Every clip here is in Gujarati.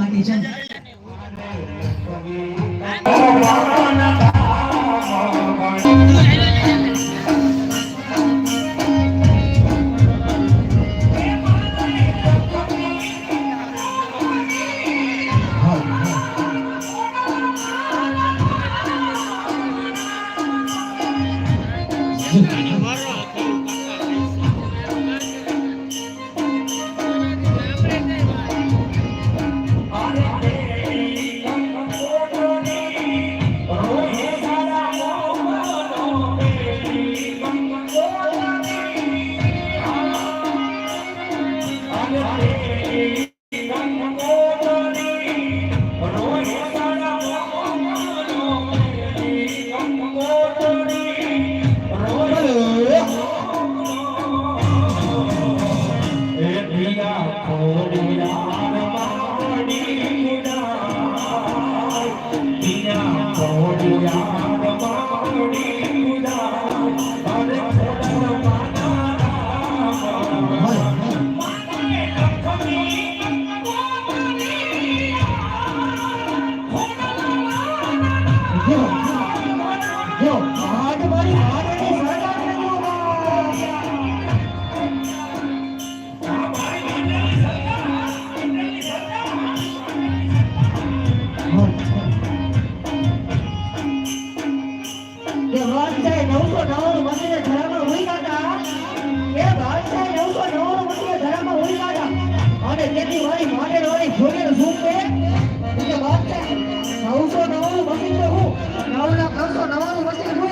દી છે. જો એ બાદશાહે નવસો નવ્વાણું મંદિરે ધરામાં હોઈ કાઢા એ બાદશાહે નવસો નવ્વાણું મંદિરે ધરામાં હોઈ કાઢા અને તેથી મારી માટે વાળી જોડે શું કે? બાદશાહ નવસો નવ્વાણું મંદિર હું. નવના નવસો નવ્વાણું મંદિર હોય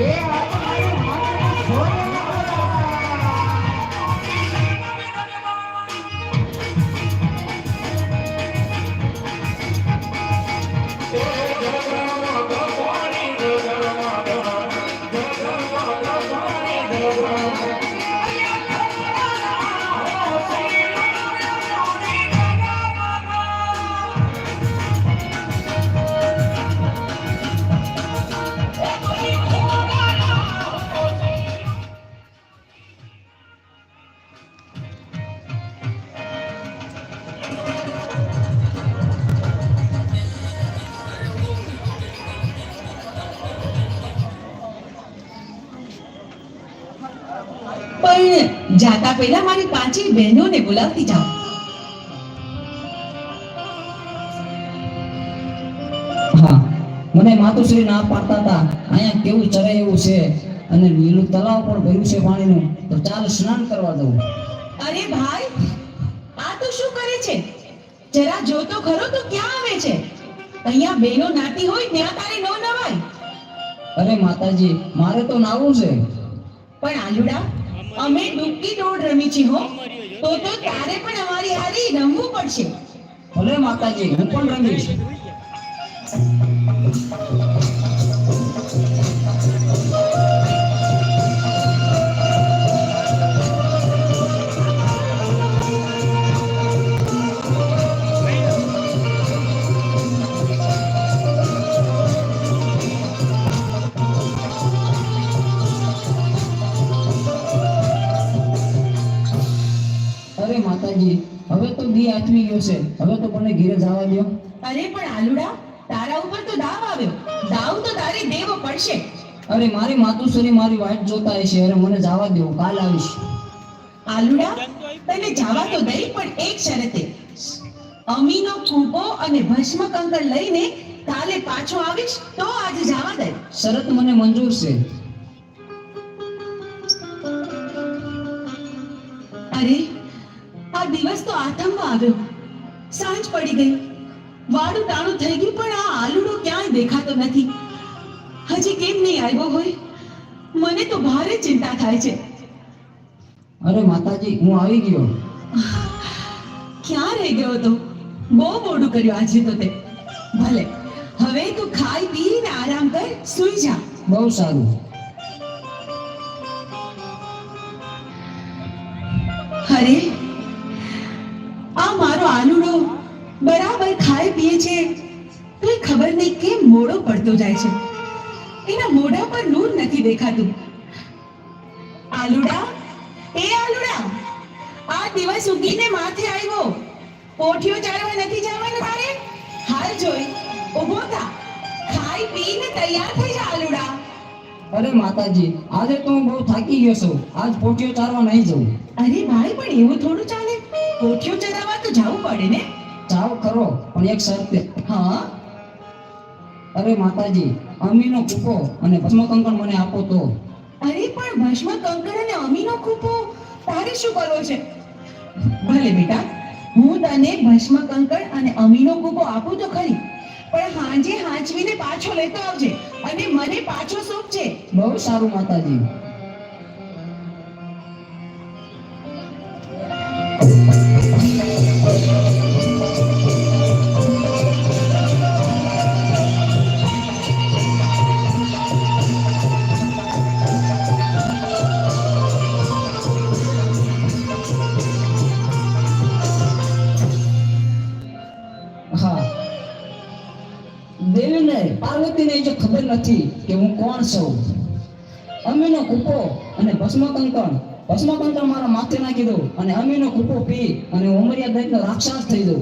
એ જાતા પહેલા મારી પાંચે બહેનોને બોલાવતી જાઓ. હા મને માતુશ્રી ના પાડતા હતા. અહીંયા કેવું ચરે એવું છે અને નીલું તલાવ પણ ભર્યું છે પાણીનું. તો ચાલ સ્નાન કરવા દઉં અરે ભાઈ આ તો શું કરે છે? જરા જો તો ખરો તો ક્યાં આવે છે? અહીંયા બેનો નાતી હોય ત્યાં તારે ન નવાય. અરે માતાજી મારે તો નાવું છે. પણ આલુડા અમે ડૂબકી દોડ રમી છે હો. તો તો તારે પણ અમારી હારી રમવું પડશે. ભલે માતાજી, હું પણ રમીશ. માતાજી હવે તો દી આથમી ગયો છે. હવે તો મને ઘીરે જવા દો અરે પણ આલુડા તારા ઉપર તો દાવ આવ્યો દાવ તો તારે દેવો પડશે. અરે મારી માતુશ્રી મારી વાટ જોતા હશે અરે મને જવા દો કાલ આવીશ. આલુડા તને જવા તો દઈ પણ એક શરતે. અમીનો કૂપો અને ભસ્મ કંકર લઈને કાલે પાછો આવીશ તો આજે જવા દે. શરત મને મંજૂર છે. અરે દિવસ તો આથમમાં આવ્યો. સાંજ પડી ગઈ. વાડું ટાણું થઈ ગયું પણ આ આલુડો ક્યાંય દેખાતો નથી. હજી કેમ નહીં આવ્યો હોય? મને તો ભારે ચિંતા થાય છે. અરે માતાજી હું આવી ગયો. ક્યાં રહી ગયો તો બહુ મોડું કર્યું આજે તો તે. ભલે હવે તું ખાઈ પીને આરામ કર સૂઈ જા. બહુ સારું. અરે આલુડો બરાબર ખાય પીએ છે તો એ ખબર નહીં કેમ મોડો પડતો જાય છે? એના મોઢા પર નૂર નથી દેખાતું. આલુડા એ આલુડા આ દિવસ ઉગીને માથે આવ્યો. પોઠિયો ચાળવા નથી જવાનું તારે? હાલ જોઈ ઊભો થા. ખાઈ પીને તૈયાર થઈ જા આલુડા. અરે માતાજી આજે તો હું બહુ થાકી ગયો છું. આજ પોટીઓ ચારવા નહીં જવું. અરે ભાઈ પણ એવું થોડું ચાલે? પોઠિયો ચરાવવા તો જવું પડે ને? જાવ ખરો પણ એક શરતે હા? અરે માતાજી અમીનો કૂપો અને ભસ્મ કંકણ મને આપો તો. અરે પણ ભસ્મ કંકણ અને અમીનો કૂપો તારે શું કરવો છે? ભલે બેટા હું તને ભસ્મ કંકણ અને અમીનો કૂપો આપું તો ખરી પણ હાજે હાંચવીને પાછો લેતો આવજે અને મને પાછો સોંપજે. બહુ સારું માતાજી. અમીનો કૂપો અને ભસ્મ કંકણ ભસ્મ કંકણ મારા માથે નાખી દઉં અને અમીનો કૂપો પી અને ઉમરિયા દરેકનો રાક્ષસ થઈ દઉં.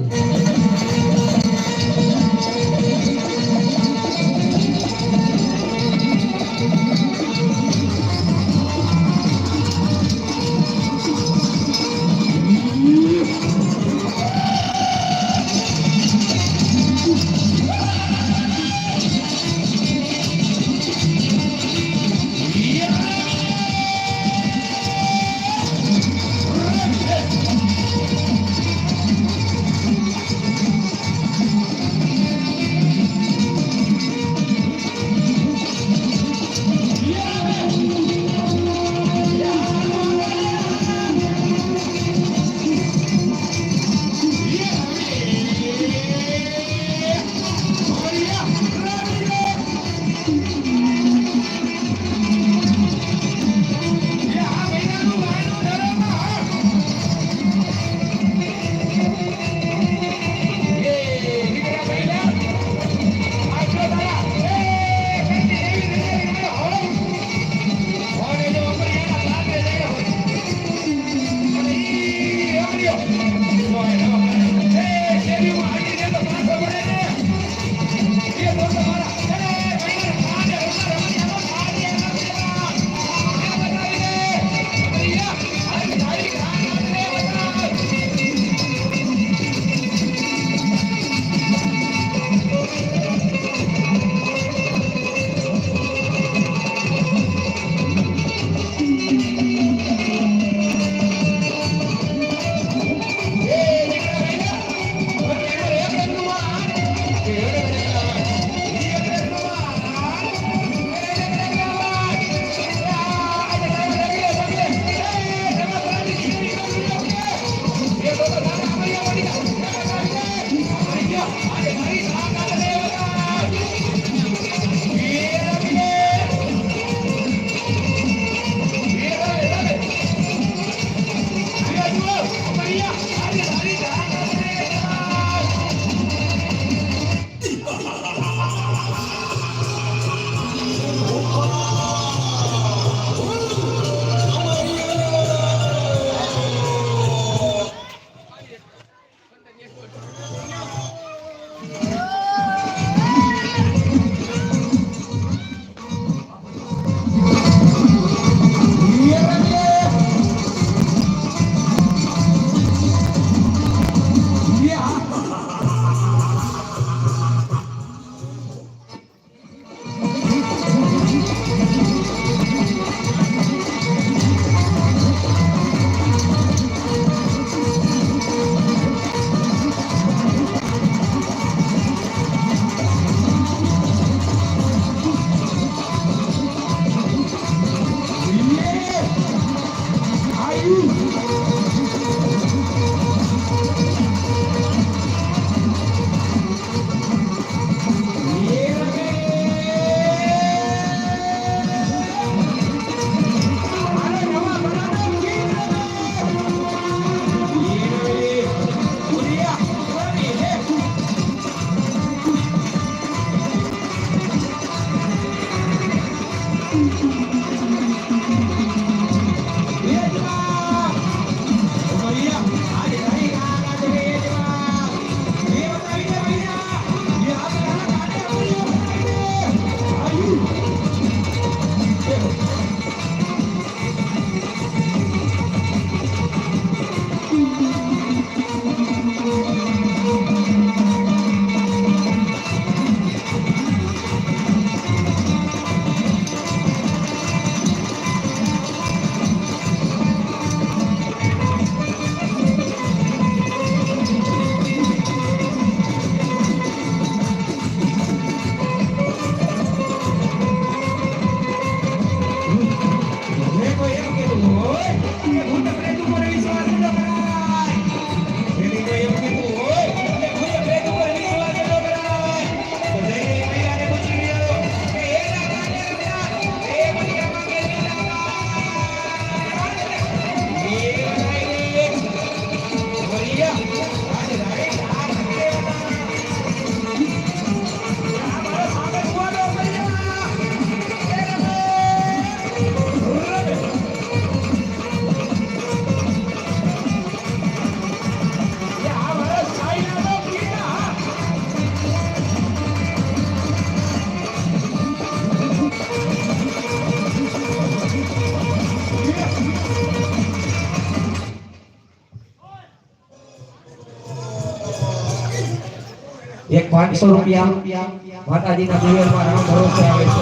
પાંચસો રૂપિયા. માતાજીના દિવ્યમાં રામ ભરોસે આવે છે.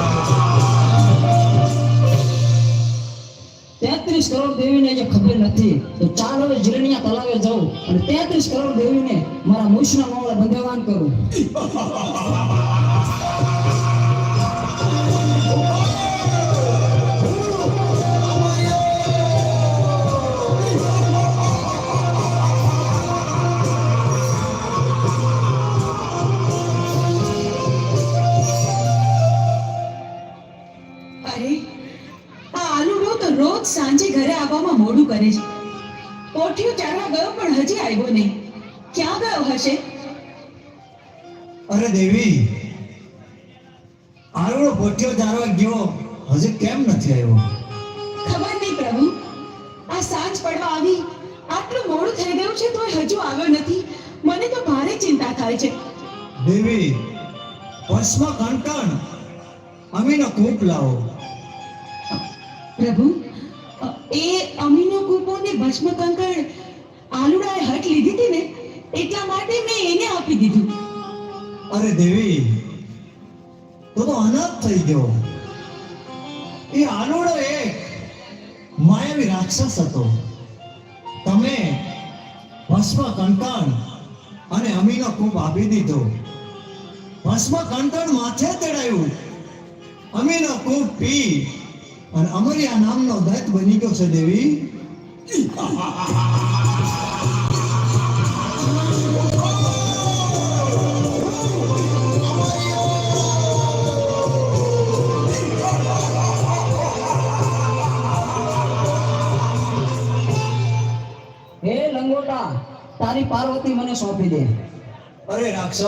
તેત્રીસ કરોડ દેવીને જે ખબર નથી, તો ચાલ જીરણિયા તલાવે જાઉં અને તેત્રીસ કરોડ દેવીને મારા મુશના મામલે બંધેવાન કરું. રોજ સાંજે ઘરે આવવામાં મોડું કરે છે. પોઠિયો ચારવા ગયો પણ હજી આવ્યો નહીં. ક્યાં ગયો હશે? અરે દેવી આરોડો પોટ્યો ચારવા ગયો હજી કેમ નથી આવ્યો? ખબર નહીં પ્રભુ. આ સાંજ પડવા આવી આટલું મોડું થઈ ગયું છે તોય હજુ આવ્યો નથી. મને તો ભારે ચિંતા થાય છે. દેવી ભસ્મ કંટણ અમીનો કૂપ લાવો. પ્રભુ એ અમીનો કૂપો ને ભસ્મ કંકણ આલુડાએ હટ લીધી હતી ને, એટલા માટે મેં એને આપી દીધું. અરે દેવી, તો તો અનાથ થઈ ગયો. એ આલુડો એક માયાવી રાક્ષસ હતો. તમે ભસ્મ કંકણ અને અમીનો કૂપ આપી દીધો. ભસ્મ કંકણ માથે તેડાયું. અમીનો કૂપ પી. અને અમરિયા નામનો દત્ત બની ગયો છે દેવી. હે લંગોટા તારી પાર્વતી મને સોંપી દે. અરે રાક્ષસ.